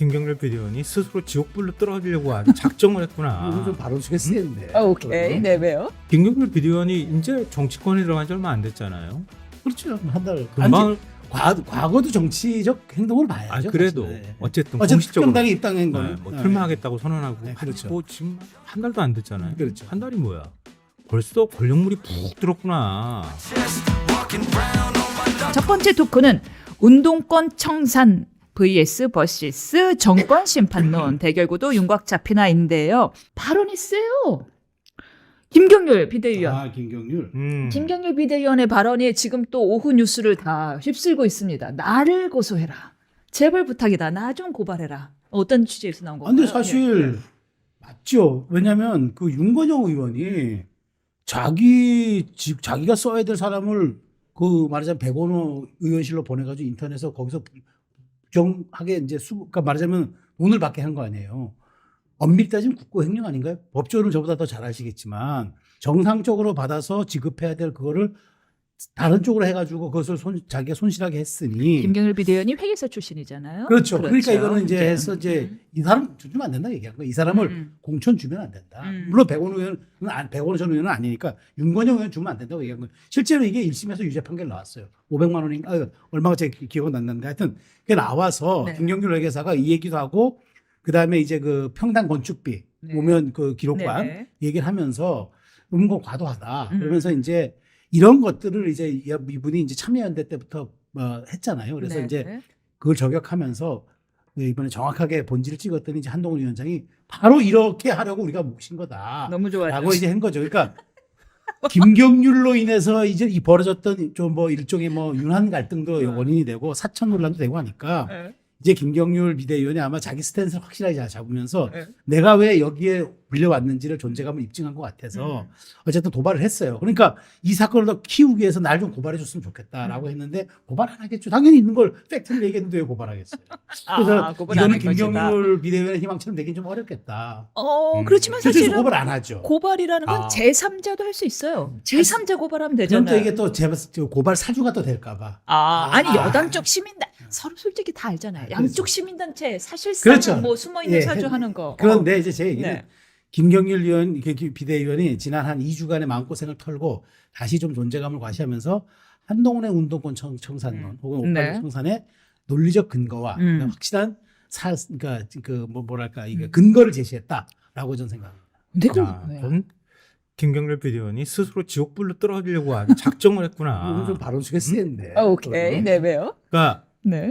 김경렬 비대위원이 스스로 지옥불로 떨어지려고 아주 작정을 이건 좀 했구나. 바로 쓰겠는데. 아, 오케이. 네, 왜요? 김경렬 비대위원이 이제 정치권에 들어간 지 얼마 안 됐잖아요. 그렇죠. 한 달. 금방 아니, 과, 과거도 정치적 행동을 봐야죠. 아 그래도 사실. 네. 어쨌든 어쨌든 공식적으로 특정당에 입당한 네, 거는 뭐 네. 출마하겠다고 선언하고 네, 한- 그렇죠. 뭐 지금 한 달도 안 됐잖아요. 그렇죠. 한 달이 뭐야? 벌써 권력물이 푹 들었구나. 첫 번째 토크는 운동권 청산 vs 버시스 정권 심판론 대결구도 윤곽 잡히나인데요. 발언이 세요. 김경률 비대위원. 아 김경률. 음. 김경률 비대위원의 발언이 지금 또 오후 뉴스를 다 휩쓸고 있습니다. 나를 고소해라. 제발 부탁이다. 나 좀 고발해라. 어떤 취지에서 나온 아, 건가요? 근데 사실 맞죠. 왜냐하면 그 윤건영 의원이 자기 지- 자기가 써야 될 사람을 그 말하자면 백원호 의원실로 보내가지고 인터넷에서 거기서 부정하게 이제 수, 그러니까 말하자면 돈을 받게 한 거 아니에요. 엄밀히 따지면 국고행령 아닌가요? 법조는 저보다 더 잘 아시겠지만 정상적으로 받아서 지급해야 될 그거를 다른 쪽으로 해가지고 그것을 손, 자기가 손실하게 했으니 김경률 비대위원이 회계사 출신이잖아요. 그렇죠. 그러니까 이거는 이제. 해서 이제 이 사람 주면 안 된다 얘기한 거야. 이 사람을 음. 공천 주면 안 된다. 음. 물론 백원 의원은 안, 백원 전 의원은 아니니까 윤건영 의원 주면 안 된다고 얘기한 거예요. 실제로 이게 1심에서 유죄 판결 나왔어요. 500만 원인가 아, 얼마가 제 기- 기억은 안 나는데 하여튼 그게 나와서 네. 김경률 회계사가 이 얘기도 하고 그다음에 이제 그 평당 건축비 네. 오면 그 기록관 네네. 얘기를 하면서 음거 과도하다. 음. 그러면서 이제 이런 것들을 이제 이- 이분이 이제 참여연대 때부터 어, 했잖아요. 그래서 네네. 이제 그걸 저격하면서 이번에 정확하게 본질을 찍었더니 이제 한동훈 위원장이 바로 이렇게 하려고 우리가 모신 거다. 너무 좋아요. 라고 이제 한 거죠. 그러니까 김경률로 인해서 이제 이 벌어졌던 좀 뭐 일종의 뭐 윤한 갈등도 네. 원인이 되고 사천 논란도 되고 하니까 네. 이제 김경률 비대위원이 아마 자기 스탠스를 확실하게 잘 잡으면서 네. 내가 왜 여기에 밀려왔는지를 존재감을 입증한 것 같아서 음. 어쨌든 도발을 했어요. 그러니까 이 사건을 더 키우기 위해서 날 좀 고발해 줬으면 좋겠다라고 음. 했는데 고발 안 하겠죠. 당연히 있는 걸 팩트를 얘기했는데 왜 고발하겠어요. 그래서 아, 안 이거는. 김경률 비대위원의 희망처럼 되긴 좀 어렵겠다. 어, 음. 그렇지만 사실은 고발 안 하죠. 고발이라는 건 아. 제3자도 할 수 있어요. 제3자 고발하면 그럼 되잖아요. 또 이게 또 제, 저 고발 사주가 또 될까봐. 아, 아니 아. 여당 쪽 시민단 서로 솔직히 다 알잖아요. 그렇죠. 양쪽 시민단체 사실상 그렇죠. 뭐 숨어 있는 예, 사주 하는 거. 그런데 이제 제 어, 얘기는 네. 김경률 의원 그 비대위원이 지난 한 2주간의 마음고생을 털고 다시 좀 존재감을 과시하면서 한동훈의 운동권 청, 청산론 음. 혹은 오팔 네. 청산의 논리적 근거와 음. 확실한 사 그러니까 그뭐 뭐랄까 이게 음. 근거를 제시했다라고 저는 생각합니다. 근데 그 아? 전 김경렬 비대위원이 스스로 지옥불로 떨어지려고 작정을 했구나. 좀 바로 쓰겠는데. 아, 오케이. 네, 왜요? 그러니까 네.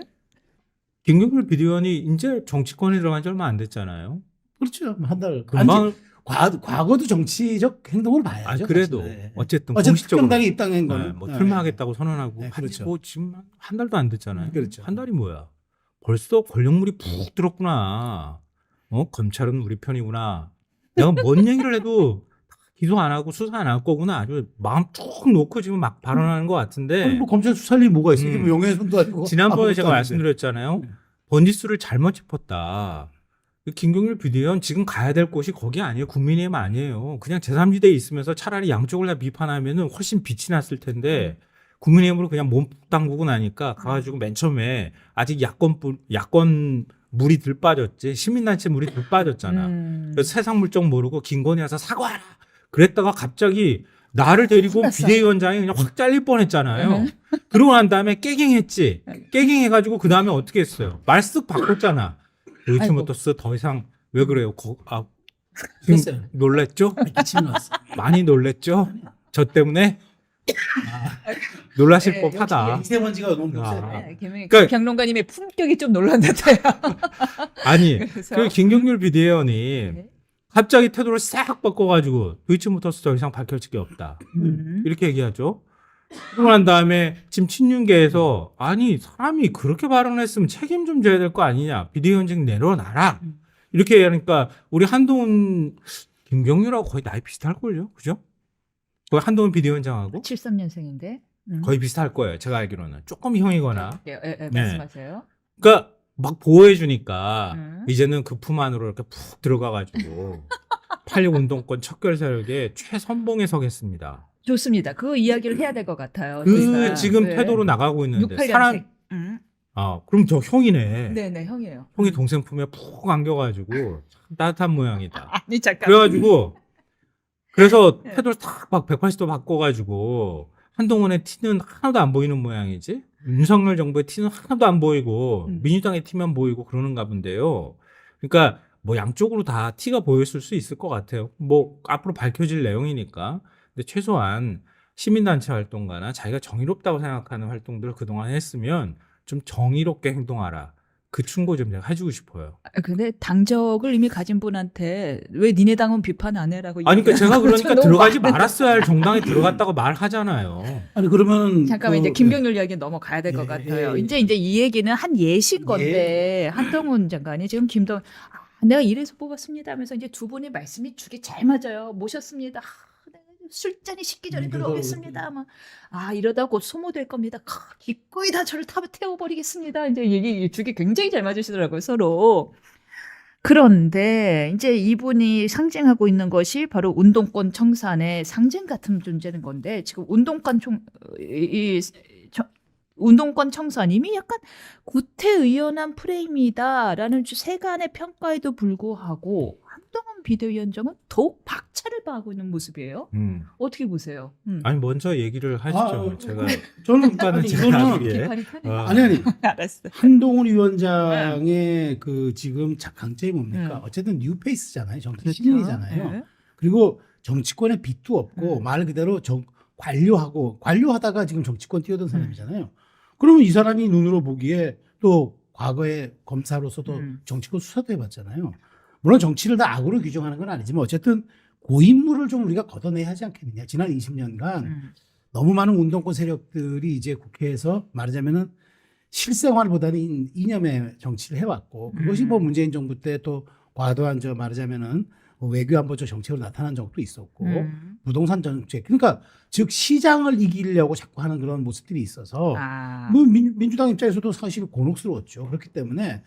김경렬 비대위원이 이제 정치권에 들어간 지 얼마 안 됐잖아요. 그렇죠. 한 달. 금방 과, 과거도 정치적 행동을 봐야죠. 아 그래도 사실. 네. 어쨌든 어쨌든 공식적으로 특정당에 입당한 네, 거는 뭐 네. 출마하겠다고 선언하고 네, 한- 그렇죠. 뭐 지금 한 달도 안 됐잖아요. 그렇죠. 한 달이 뭐야? 벌써 권력물이 푹 들었구나. 어 검찰은 우리 편이구나. 내가 뭔 얘기를 해도 기소 안 하고 수사 안 할 거구나. 아주 마음 쭉 놓고 지금 막 발언하는 것 같은데 아니, 뭐 검찰 수사할 일이 뭐가 있어? 이게 음. 뭐 영예훼손도 아니고. 지난번에 제가 아닌데. 말씀드렸잖아요. 네. 번지수를 잘못 짚었다. 그 김경률 비대위원 지금 가야 될 곳이 거기 아니에요. 국민의힘 아니에요. 그냥 제3지대에 있으면서 차라리 양쪽을 다 비판하면은 훨씬 빛이 났을 텐데 국민의힘으로 그냥 몸 담그고 나니까 가가지고 맨 처음에 아직 야권 뿌- 야권 물이 들 빠졌지 시민단체 물이 들 빠졌잖아. 음. 그래서 세상 물정 모르고 김건희 와서 사과하라. 그랬다가 갑자기 나를 데리고 혼났어. 비대위원장이 그냥 확 잘릴 뻔했잖아요. 음. 그러고 난 다음에 깨갱했지. 깨갱해가지고 그 다음에 어떻게 했어요? 말 쓱 바꿨잖아. 도이치모터스 더 이상 왜 그래요? 거, 아, 지금 됐어요. 놀랬죠? 왔어. 많이 놀랬죠? 저 때문에 놀라실 네, 법하다. 미세먼지가 너무 아. 세네. 네, 김, 그러니까- 경론가님의 품격이 좀 놀랐는데요. 아니 그래서 그 김경률 비대위원이 네. 갑자기 태도를 싹 바꿔가지고 도이치모터스 더 이상 밝혀질 게 없다. 음. 이렇게 얘기하죠. 그러고 난 다음에 지금 친윤계에서 아니 사람이 그렇게 발언했으면 책임 좀 져야 될 거 아니냐 비대위원장 내려놔라 음. 이렇게 얘기하니까 우리 한동훈 김경률하고 거의 나이 비슷할걸요 그죠? 거의 한동훈 비대위원장하고 73년생인데. 음. 거의 비슷할 거예요 제가 알기로는 조금 형이거나 예, 예, 예, 네. 말씀하세요. 그러니까 막 보호해 주니까 음. 이제는 그 품 안으로 이렇게 푹 들어가가지고 86 운동권 척결 세력의 최선봉에 서겠습니다. 좋습니다. 그 이야기를 해야 될 것 같아요. 그 저희가. 지금 네. 태도로 나가고 있는데 68년생. 사람 음. 아, 그럼 저 형이네. 네네 형이에요. 형이 동생 품에 푹 안겨가지고 참 따뜻한 모양이다. 아니 잠깐. 그래가지고 그래서 네. 태도를 탁막 180도 바꿔가지고 한동훈의 티는 하나도 안 보이는 모양이지. 윤석열 정부의 티는 하나도 안 보이고 음. 민주당의 티만 보이고 그러는가 본데요. 그러니까 뭐 양쪽으로 다 티가 보였을 수 있을 것 같아요. 뭐 앞으로 밝혀질 내용이니까. 근데 최소한 시민단체 활동가나 자기가 정의롭다고 생각하는 활동들을 그동안 했으면 좀 정의롭게 행동하라. 그 충고 좀 제가 해주고 싶어요. 아, 근데 당적을 이미 가진 분한테 왜 니네 당은 비판 안 해라고. 아니 그러니까 제가 그러니까 들어가지. 말았어야 할 정당에 들어갔다고 말하잖아요. 아니 그러면 잠깐만 그- 이제 김경률 이야기 넘어가야 될 것 예, 같아요. 예. 이제 이제 이 얘기는 한 예신 건데 한동훈 장관이 지금 김동 아, 내가 이래서 뽑았습니다 하면서 이제 두 분의 말씀이 죽이 잘 맞아요. 모셨습니다. 아, 술잔이 식기 전에 음, 들어오겠습니다. 막, 아 이러다 곧 소모될 겁니다. 크, 기꺼이 다 저를 타 태워버리겠습니다. 이제 얘기 죽이 굉장히 잘 맞으시더라고요 서로. 그런데 이제 이분이 상징하고 있는 것이 바로 운동권 청산의 상징 같은 존재는 건데 지금 운동권 총, 이, 운동권 청산 이미 약간 구태의연한 프레임이다라는 주- 세간의 평가에도 불구하고 한동훈 비대위원장은 더욱 박차를 가하고 있는 모습이에요. 음. 어떻게 보세요? 음. 아니 먼저 얘기를 하시죠. 아, 제가 저는 평가는 아니, 제가 이거는. 어. 아니 아니 알았어. 한동훈 위원장의 그 지금 자- 강점이 뭡니까? 네. 어쨌든 뉴페이스잖아요. 정치 그렇죠. 신인이잖아요. 네. 그리고 정치권에 빚도 없고 음. 말 그대로 정, 관료하고 관료하다가 지금 정치권 뛰어든 사람이잖아요. 그러면 이 사람이 눈으로 보기에 또 과거에 검사로서도 음. 정치권 수사도 해봤잖아요. 물론 정치를 다 악으로 규정하는 건 아니지만 어쨌든 고인물을 좀 우리가 걷어내야 하지 않겠느냐. 지난 20년간 음. 너무 많은 운동권 세력들이 이제 국회에서 말하자면은 실생활보다는 인- 이념의 정치를 해왔고 그것이 음. 뭐 문재인 정부 때 또 과도한 저 말하자면은 뭐 외교안보적 정책으로 나타난 적도 있었고 음. 부동산 정책 그러니까 즉 시장을 이기려고 자꾸 하는 그런 모습들이 있어서 아. 뭐 민, 민주당 입장에서도 사실 곤혹스러웠죠 그렇기 때문에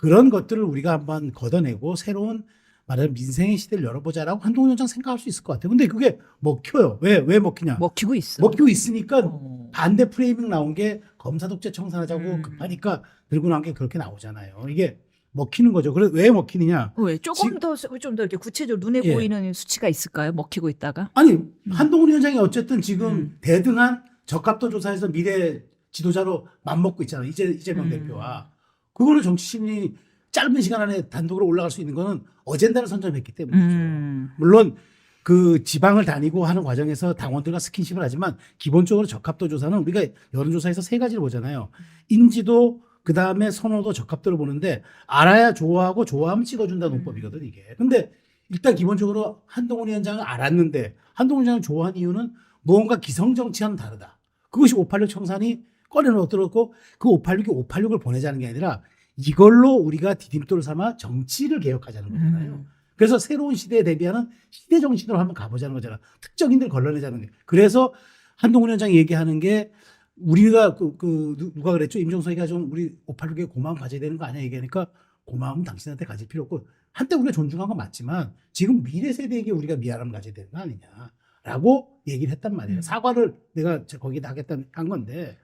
그런 것들을 우리가 한번 걷어내고 새로운 말하자면 민생의 시대를 열어보자라고 한동훈 위원장 생각할 수 있을 것 같아요 근데 그게 먹혀요 왜 왜 먹히냐 먹히고 있어. 먹히고 있으니까 어. 반대 프레이밍 나온 게 검사 독재 청산하자고 음. 급하니까 들고 나온 게 그렇게 나오잖아요. 이게 먹히는 거죠. 그래 왜 먹히느냐? 왜 조금 지- 더좀 더 이렇게 구체적으로 눈에 예. 보이는 수치가 있을까요? 먹히고 있다가. 아니 한동훈 위원장이 어쨌든 지금 음. 대등한 적합도 조사에서 미래 지도자로 맘먹고 있잖아요. 이재 이재명 음. 대표와 그거를 정치신이 짧은 시간 안에 단독으로 올라갈 수 있는 거는 어젠다를 선점했기 때문이죠. 음. 물론 그 지방을 다니고 하는 과정에서 당원들과 스킨십을 하지만 기본적으로 적합도 조사는 우리가 여론조사에서 세 가지를 보잖아요. 인지도, 그 다음에 선호도, 적합도를 보는데 알아야 좋아하고 좋아하면 찍어준다는 음. 논법이거든 이게. 근데 일단 기본적으로 한동훈 위원장을 알았는데 한동훈 위원장을 좋아한 이유는 무언가 기성정치와는 다르다. 그것이 586 청산이 꺼내놓았고 그 586이 586을 보내자는 게 아니라 이걸로 우리가 디딤돌을 삼아 정치를 개혁하자는 거잖아요. 음. 그래서 새로운 시대에 대비하는 시대 정신으로 한번 가보자는 거잖아. 특정인들 걸러내자는 게. 그래서 한동훈 위원장이 얘기하는 게 우리가 그, 그 누- 누가 그랬죠? 임종석 얘기가 좀 우리 586에 고마움 가져야 되는 거 아니야? 얘기하니까 고마움은 당신한테 가질 필요 없고 한때 우리가 존중한 건 맞지만 지금 미래 세대에게 우리가 미안함을 가져야 되는 거 아니냐라고 얘기를 했단 말이에요. 음. 사과를 내가 저 거기다 하겠다는 한 건데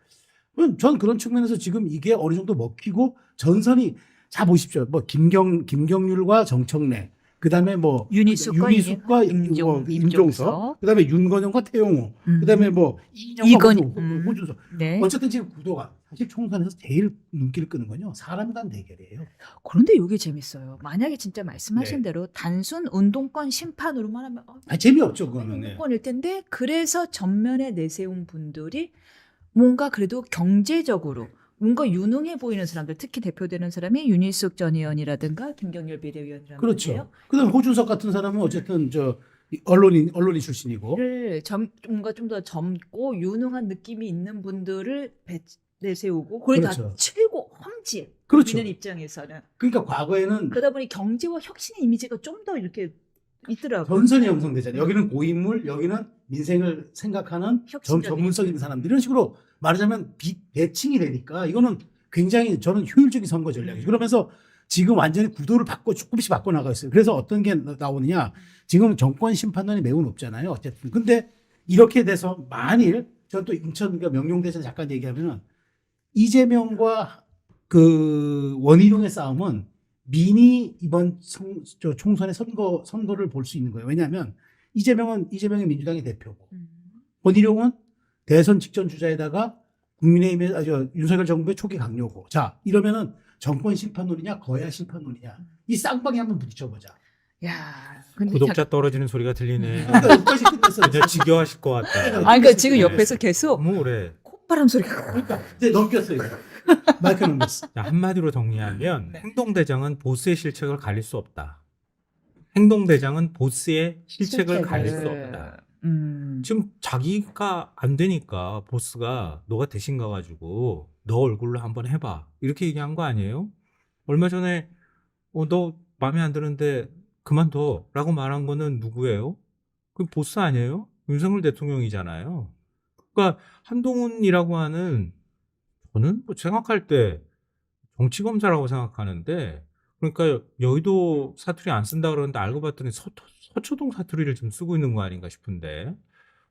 전 그런 측면에서 지금 이게 어느 정도 먹히고 전선이 자 보십시오. 뭐 김경 김경률과 정청래 그다음에 뭐 윤희숙과 윤희숙과 임종- 뭐 임종석. 그다음에 윤건영과 태용호 음. 그다음에 뭐 이건- 이건 음. 호준석 네. 어쨌든 지금 구도가 사실 총선에서 제일 눈길을 끄는 건요 사람 간 대결이에요. 그런데 이게 재밌어요. 만약에 진짜 말씀하신 네. 대로 단순 운동권 심판으로만 하면 어, 아 재미없죠 그거는. 네. 운동권일 텐데 그래서 전면에 내세운 분들이 뭔가 그래도 경제적으로 뭔가 유능해 보이는 사람들 특히 대표되는 사람이 윤희숙 전 의원이라든가 김경률 비대위원이라는 그렇죠. 그다음 에 호준석 같은 사람은 어쨌든 저 언론인 언론인 출신이고 를 점, 뭔가 좀 더 젊고 유능한 느낌이 있는 분들을 배, 내세우고 그걸 그렇죠. 다 치고 험지 그렇죠. 입장에서는 그러니까 과거에는 그러다 보니 경제와 혁신의 이미지가 좀 더 이렇게 있더라고요. 전선이 형성되잖아요. 여기는 고인물, 여기는 민생을 생각하는 전, 혁신적인. 전문성 있는 사람들 이런 식으로 말하자면 비, 대칭이 되니까 이거는 굉장히 저는 효율적인 선거 전략이죠. 그러면서 지금 완전히 구도를 바꿔 조금씩 바꿔 나가 있어요. 그래서 어떤 게 나오느냐? 지금 정권 심판론이 매우 높잖아요. 어쨌든 근데 이렇게 돼서 만일 저는 또 인천 그 명용대에서 잠깐 얘기하면은 이재명과 그 원희룡의 싸움은 민이 이번 성- 저 총선의 선거 선거를 볼 수 있는 거예요. 왜냐하면 이재명은 이재명의 민주당의 대표고 음. 원희룡은 대선 직전 주자에다가 국민의힘의 아, 저, 윤석열 정부의 초기 강요고. 자 이러면은 정권 심판론이냐 거야 심판론이냐 이 쌍방에 한번 부딪혀보자. 야, 근데 구독자 떨어지는 소리가 들리네. 그러니까. 이제 지겨하실 것 같다. 아, 그러니까 지금 옆에서 계속 오래. 콧바람 소리가. 그러니까 이제 넘겼어 이거. 마이크 넘겼어. 자, 한마디로 정리하면 행동대장은 보스의 실책을 가릴 수 없다. 행동대장은 보스의 실책을 가릴 수 없다. 음. 지금 자기가 안 되니까 보스가 너가 대신 가가지고 너 얼굴로 한번 해봐 이렇게 얘기한 거 아니에요? 얼마 전에 어, 너 마음에 안 드는데 그만둬라고 말한 거는 누구예요? 그 보스 아니에요? 윤석열 대통령이잖아요. 그러니까 한동훈이라고 하는 저는 뭐 생각할 때 정치 검사라고 생각하는데 그러니까 여의도 사투리 안 쓴다 그러는데 알고 봤더니 서, 서초동 사투리를 지금 쓰고 있는 거 아닌가 싶은데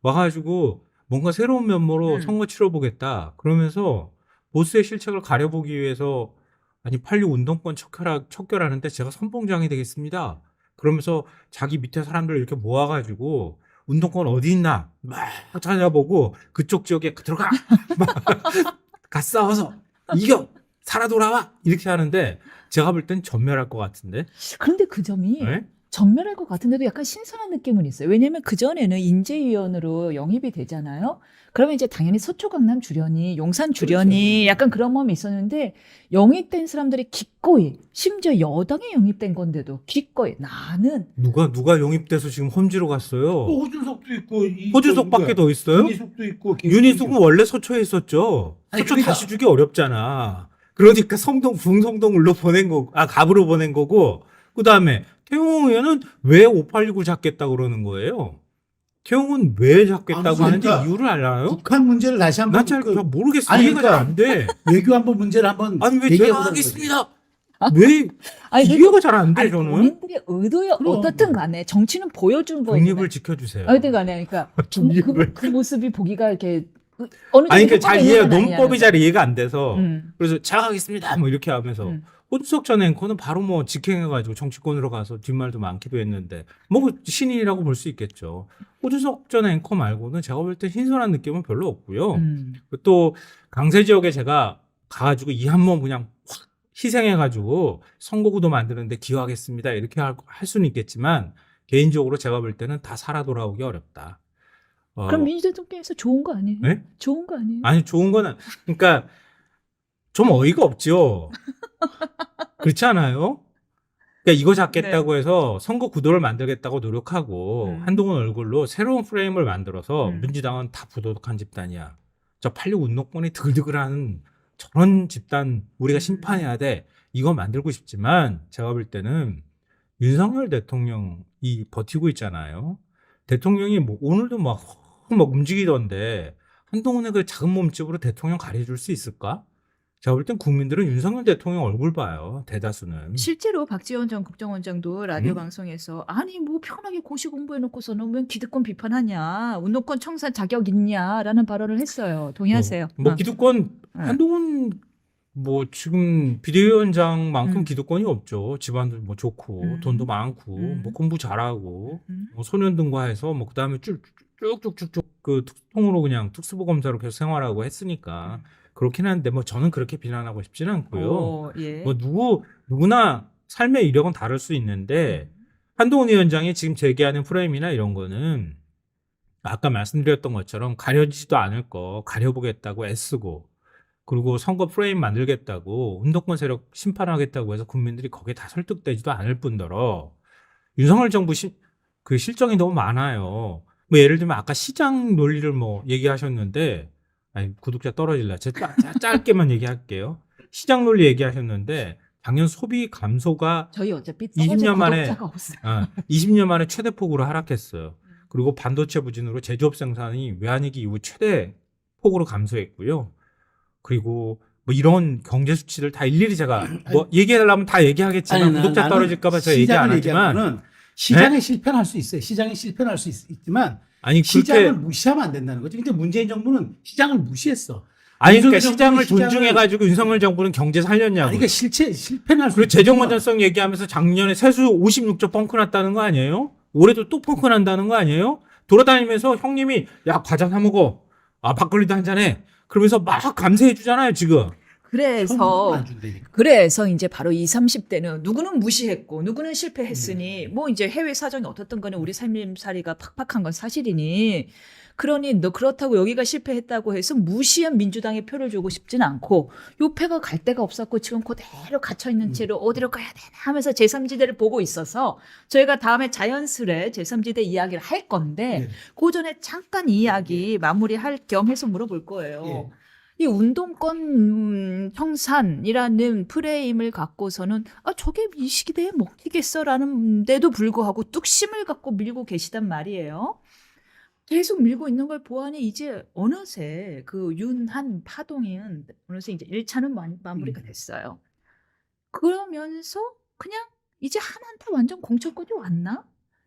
와가지고 뭔가 새로운 면모로 음. 선거 치러보겠다 그러면서 보스의 실책을 가려보기 위해서 아니 팔류 운동권 척결하, 척결하는데 제가 선봉장이 되겠습니다. 그러면서 자기 밑에 사람들 이렇게 모아가지고 운동권 어디 있나 막 찾아보고 그쪽 지역에 들어가. 가 싸워서 이겨. 살아 돌아와. 이렇게 하는데 제가 볼 땐 전멸할 것 같은데. 그런데 그 점이 네? 전멸할 것 같은데도 약간 신선한 느낌은 있어요. 왜냐면 그전에는 인재위원으로 영입이 되잖아요. 그러면 이제 당연히 서초 강남 주련이, 용산 주련이 그렇죠. 약간 그런 마음이 있었는데 영입된 사람들이 기꺼이, 심지어 여당에 영입된 건데도 기꺼이 나는 누가 누가 영입돼서 지금 험지로 갔어요. 또 호준석도 있고 이- 호주석밖에 더 있어요? 윤희숙도 있고 윤희숙은 원래 서초에 있었죠. 아니, 서초 그러니까- 다시 주기 어렵잖아. 그러니까 성동 붕성동을로 보낸 거, 아 갑으로 보낸 거고. 그 다음에 태용 의원은 왜 586을 잡겠다 그러는 거예요? 태용은 왜 잡겠다고 아니, 하는지 그러니까 이유를 알아요? 북한 문제를 다시 한번 난잘 그 모르겠어. 아니, 이해가 그러니까- 잘안 돼. 외교 한번 문제를 한번 아니 왜 제가 하겠습니다. 왜 아니, 이해가 잘 안돼 아니, 저는. 본인들의 그럼. 어떻든 간에 정치는 보여준 거예요. 독립을 지켜주세요. 어쨌든 간에 그러니까 그, 독립을. 그, 그 모습이 보기가 이렇게 그 어느 아니 정도 그잘 효과가 이해 있는 건 논법이. 잘 이해가 안 돼서 음. 그래서 잘 하겠습니다 뭐 이렇게 하면서 음. 호주석 전 앵커는 바로 뭐 직행해가지고 정치권으로 가서 뒷말도 많기도 했는데 뭐 신인이라고 볼 수 있겠죠. 호주석 전 앵커 말고는 제가 볼 때 신선한 느낌은 별로 없고요. 음. 또 강세 지역에 제가 가가지고 이 한 번 그냥 확 희생해가지고 선거구도 만드는데 기여하겠습니다 이렇게 할, 할 수는 있겠지만 개인적으로 제가 볼 때는 다 살아 돌아오기 어렵다. 어, 그럼 민주대통령에서 좋은 거 아니에요? 네? 좋은 거 아니에요? 아니 좋은 거는 그러니까 좀 어이가 없죠. 그렇지 않아요? 그러니까 이거 잡겠다고 해서 선거 구도를 만들겠다고 노력하고 네. 음. 한동훈 얼굴로 새로운 프레임을 만들어서 음. 민주당은 다 부도덕한 집단이야. 저 86 운동권이 드글드글한 저런 집단 우리가 음. 심판해야 돼. 이거 만들고 싶지만 제가 볼 때는 윤석열 대통령이 버티고 있잖아요. 대통령이 뭐 오늘도 막, 막 움직이던데 한동훈의 그 작은 몸집으로 대통령 가려줄 수 있을까? 제가 볼 땐 국민들은 윤석열 대통령 얼굴 봐요. 대다수는. 실제로 박지원 전 국정원장도 라디오 음? 방송에서 아니 뭐 편하게 고시 공부해놓고서는 왜 기득권 비판하냐 운동권 청산 자격 있냐라는 발언을 했어요. 동의하세요? 뭐 어. 기득권 어. 한동훈 뭐 지금 비대위원장만큼 음. 기득권이 없죠. 집안도 뭐 좋고 음. 돈도 많고 음. 뭐 공부 잘하고 음. 뭐 소년등과 해서 뭐 그다음에 쭉쭉쭉쭉 그 특통으로 그냥 특수부 검사로 계속 생활하고 했으니까 그렇긴 한데 뭐 저는 그렇게 비난하고 싶지는 않고요. 어, 예. 뭐 누구 누구나 삶의 이력은 다를 수 있는데 한동훈 위원장이 지금 제기하는 프레임이나 이런 거는 아까 말씀드렸던 것처럼 가려지지도 않을 거 가려보겠다고 애쓰고 그리고 선거 프레임 만들겠다고 운동권 세력 심판하겠다고 해서 국민들이 거기에 다 설득되지도 않을 뿐더러 윤석열 정부 시, 그 실정이 너무 많아요. 뭐 예를 들면 아까 시장 논리를 뭐 얘기하셨는데 아니 구독자 떨어질라. 제가 짧- 짧게만 얘기할게요. 시장 논리 얘기하셨는데 작년 소비 감소가 저희 어차피 20년 만에-. 아, 20년 만에 최대 폭으로 하락했어요. 그리고 반도체 부진으로 제조업 생산이 외환위기 이후 최대 폭으로 감소했고요. 그리고 뭐 이런 경제 수치를 다 일일이 제가 뭐 얘기하려면 다 얘기하겠지만 아니, 나- 구독자 떨어질까봐 제가 얘기 안 하지만 네? 시장에 실패할 수 있어요. 시장에 실패할 수 있, 지만 아니 시장을 그렇게 무시하면 안 된다는 거죠. 근데 문재인 정부는 시장을 무시했어. 아니 그러니까 시장을 정부는 시장을- 존중해가지고 윤석열 정부는 경제 살렸냐고. 아니, 그러니까 실체 실패는 할수 그리고 재정 건전성 얘기하면서 작년에 세수 56조 펑크 났다는 거 아니에요? 올해도 또 펑크 난다는 거 아니에요? 돌아다니면서 형님이 야 과자 사 먹어. 아 막걸리도 한 잔해. 그러면서 막 감세해 주잖아요 지금. 그래서. 그래서 이제 바로 20, 30대는 누구는 무시했고 누구는 실패했으니 뭐 이제 해외 사정이 어떻든 간에 우리 삶살이가 팍팍한 건 사실이니 그러니 너 그렇다고 여기가 실패했다고 해서 무시한 민주당에 표를 주고 싶지는 않고 요 패가 갈 데가 없었고 지금 그대로 갇혀 있는 채로 어디로 가야 되나 하면서 제3지대를 보고 있어서 저희가 다음에 자연스레 제3지대 이야기를 할 건데 네. 그 전에 잠깐 이야기 마무리할 겸 해서 물어볼 거예요. 예. 이 운동권 음, 청산이라는 프레임을 갖고서는 아 저게 이 시대에 먹히겠어라는 데도 불구하고 뚝심을 갖고 밀고 계시단 말이에요. 계속 밀고 있는 걸 보아니 이제 어느새 그 윤한 파동은 어느새 이제 1차는 마무리가 음. 됐어요. 그러면서 그냥 이제 한한타 완전 공천권이 왔나?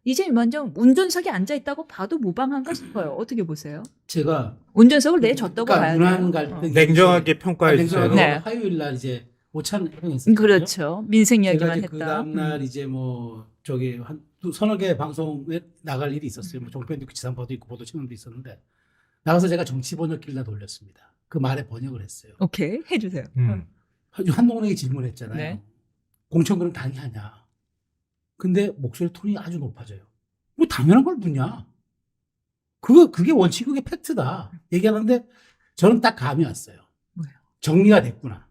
이제 완전 운전석에 앉아 있다고 봐도 무방한가 싶어요. 어떻게 보세요? 제가 운전석을 내줬다고 그러니까 봐야 문안. 갈등 어. 냉정하게 평가해 주세요. 냉정하게 네. 화요일 날 이제 오찬 행했어요. 그렇죠. 민생 이야기만 이제 했다. 그 다음 날 음. 이제 뭐 저기 한 두- 서너 개 방송에 나갈 일이 있었어요. 뭐 종편도 있고 지상파도 있고 보도 채널도 있었는데 나가서 제가 정치 번역기를 다 돌렸습니다. 그 말에 번역을 했어요. 오케이 해주세요. 음. 한동훈에게 질문했잖아요. 네. 공천 그럼 당연하냐? 근데 목소리 톤이 아주 높아져요. 뭐 당연한 걸 묻냐? 그거 그게 원칙 그게 팩트다. 얘기하는데 저는 딱 감이 왔어요. 뭐예요? 정리가 됐구나.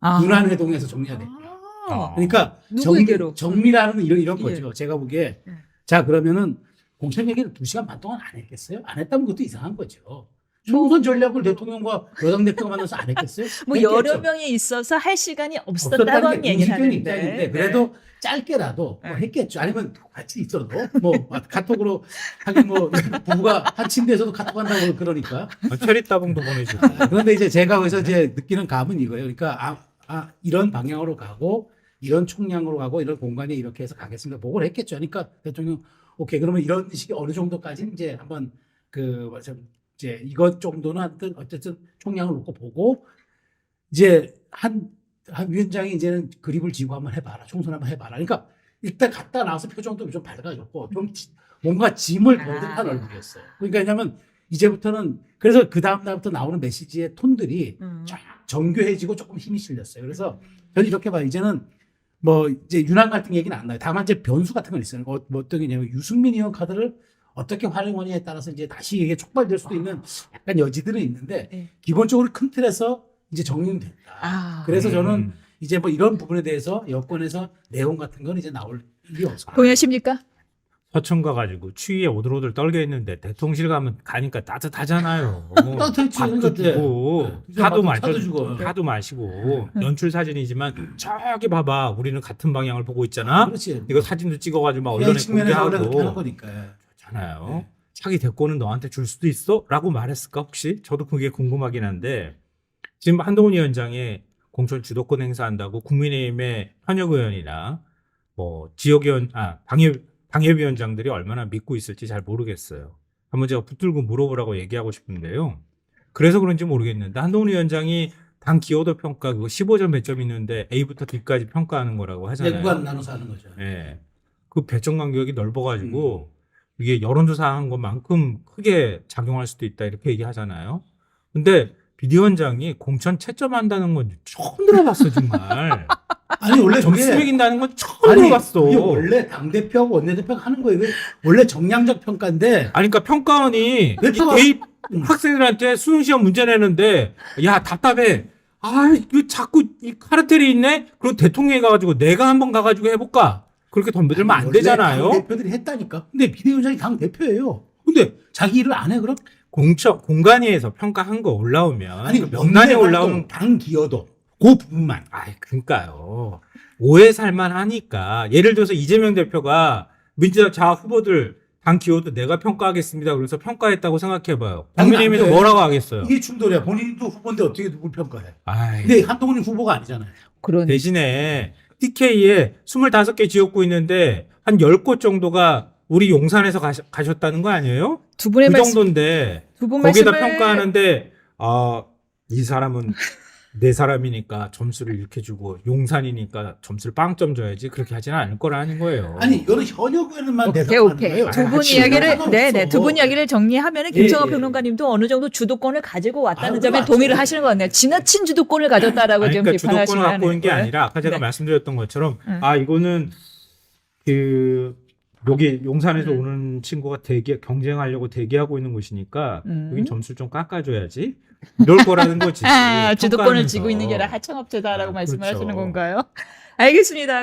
아. 윤한 회동에서 정리가 됐구나. 아. 그러니까 누구에게로? 정리, 정리라는 이런 이런 예. 거죠. 제가 보기에 예. 자 그러면은 공천 얘기를 두 시간 반 동안 안 했겠어요? 안 했다면 그것도 이상한 거죠. 총선 전략을 대통령과 여당 대표가 만나서 안 했겠어요? 뭐 했겠죠. 여러 명이 있어서 할 시간이 없었다는 얘기를 하는데 입장인데 그래도 짧게라도 뭐 네. 했겠죠. 아니면 같이 있어도 뭐 카톡으로 하긴 뭐 부부가 한 침대에서도 카톡 한다고 그러니까. 아, 체리 따봉도 보내주고. 그런데 이제 제가 거기서 이제 느끼는 감은 이거예요. 그러니까 아, 아 이런 방향으로 가고 이런 총량으로 가고 이런 공간에 이렇게 해서 가겠습니다. 보고를 했겠죠. 그러니까 대통령 오케이 그러면 이런 식이 어느 정도까지 이제 한번 그 이제 이것 정도는 하여튼 어쨌든 총량을 놓고 보고 이제 한, 한 위원장이 이제는 그립을 쥐고 한번 해봐라. 총선 한번 해봐라. 그러니까 일단 갔다 나와서 표정도 좀 밝아졌고 좀 지- 뭔가 짐을 덜 듯한 아. 얼굴이었어요. 그러니까 왜냐면 이제부터는 그래서 그 다음 날부터 나오는 메시지의 톤들이 음. 쫙 정교해지고 조금 힘이 실렸어요. 그래서 저는 이렇게 봐요. 이제는 뭐 이제 윤한 갈등 얘기는 안 나요. 다만 이제 변수 같은 건 있어요. 어, 뭐 어떤 게냐면 유승민 의원 카드를 어떻게 활용하느냐에 따라서 이제 다시 이게 촉발될 수도 있는 약간 여지들은 있는데 네. 기본적으로 큰 틀에서 이제 정리는 됐다. 아. 그래서 저는 음. 이제 뭐 이런 부분에 대해서 여권에서 내용 같은 건 이제 나올 일이 없을 거예요. 동의하십니까? 서천 가가지고 추위에 오들오들 떨게 했는데 대통실 가면 가니까 따뜻하잖아요. 따뜻했지. 밥도 네. 주고 네. 차도 차도 마셔 주고. 차도 마시고 연출 사진이지만 저기 봐봐 우리는 같은 방향을 보고 있잖아. 그렇지. 이거 사진도 찍어가지고 막이 언론에 측면에서 원래 그렇게 하는 공개하고 거니까. 잖아요. 네. 자기 대권은 너한테 줄 수도 있어?라고 말했을까 혹시? 저도 그게 궁금하긴 한데 지금 한동훈 위원장이 공천 주도권 행사한다고 국민의힘의 현역 의원이나 뭐 지역 의원 아 당협 당협위원장들이 얼마나 믿고 있을지 잘 모르겠어요. 한번 제가 붙들고 물어보라고 얘기하고 싶은데요. 그래서 그런지 모르겠는데 한동훈 위원장이 당 기여도 평가 그거 15점 몇점 있는데 A부터 D까지 평가하는 거라고 하잖아요. 구간 나눠서 하는 거죠. 예. 그 배정 간격이 넓어가지고 이게 여론조사 한 것만큼 크게 작용할 수도 있다 이렇게 얘기하잖아요. 근데 비대위원장이 공천 채점한다는 건 처음 들어봤어 정말. 아니 원래 점수 그게 매긴다는 건 처음 아니 들어봤어. 그게 원래 당 대표하고 원내 대표가 하는 거예요. 이게 원래 정량적 평가인데 아니 그러니까 평가원이 대표가- 이 대입 음. 학생들한테 수능 시험 문제 내는데 야 답답해. 아, 이거 자꾸 이 카르텔이 있네. 그럼 대통령이 가가지고 내가 한번 가가지고 해볼까? 그렇게 덤벼들면 안 원래 되잖아요. 당 대표들이 했다니까. 근데 비대위원장이 당 대표예요. 근데 자기 일을 안 해 그럼? 공천 공간위에서 평가한 거 올라오면 아니 그그 명단에 올라오는 당 기여도 그 부분만. 아이 그러니까요 오해 살만 하니까 예를 들어서 이재명 대표가 민주당 자 후보들 당 기여도 내가 평가하겠습니다 그래서 평가했다고 생각해봐요 국민의힘에서. 뭐라고 하겠어요 이게 충돌이야. 본인도 후보인데 어떻게 누굴 평가해? 아이 근데 한동훈이 후보가 아니잖아요. 그런 대신에 TK에 25개 지역구 있는데 한 10곳 정도가 우리 용산에서 가셨 다는거 아니에요? 두 분의 그 말씀 정도인데 두분 거기다 말씀을 평가하는데 아 이 사람은 내 사람이니까 점수를 이렇게 주고 용산이니까 점수를 빵점 줘야지 그렇게 하지는 않을 거라는 거예요. 아니 이거는 현역 의원만 오케이 오케이 거예요. 두 분 같이 이야기를 상관없어. 네네 두 분 이야기를 정리하면은 예, 김성호 예. 평론가님도 어느 정도 주도권을 가지고 왔다는 아유, 점에 맞죠. 동의를 하시는 것 같네요. 지나친 주도권을 가졌다라고 아니, 지금 그러니까 주도권을 비판하시는 갖고 있는 게 거예요. 아니라 아까 제가 네. 말씀드렸던 것처럼 음. 아 이거는 그 여기 용산에서 음. 오는 친구가 대기 경쟁하려고 대기하고 있는 곳이니까 음. 여기 점수를 좀 깎아줘야지 이럴 거라는 거지. 아, 주도권을. 쥐고 있는 게 아니라 하청업체다라고 아, 말씀을 그렇죠. 하시는 건가요? 알겠습니다.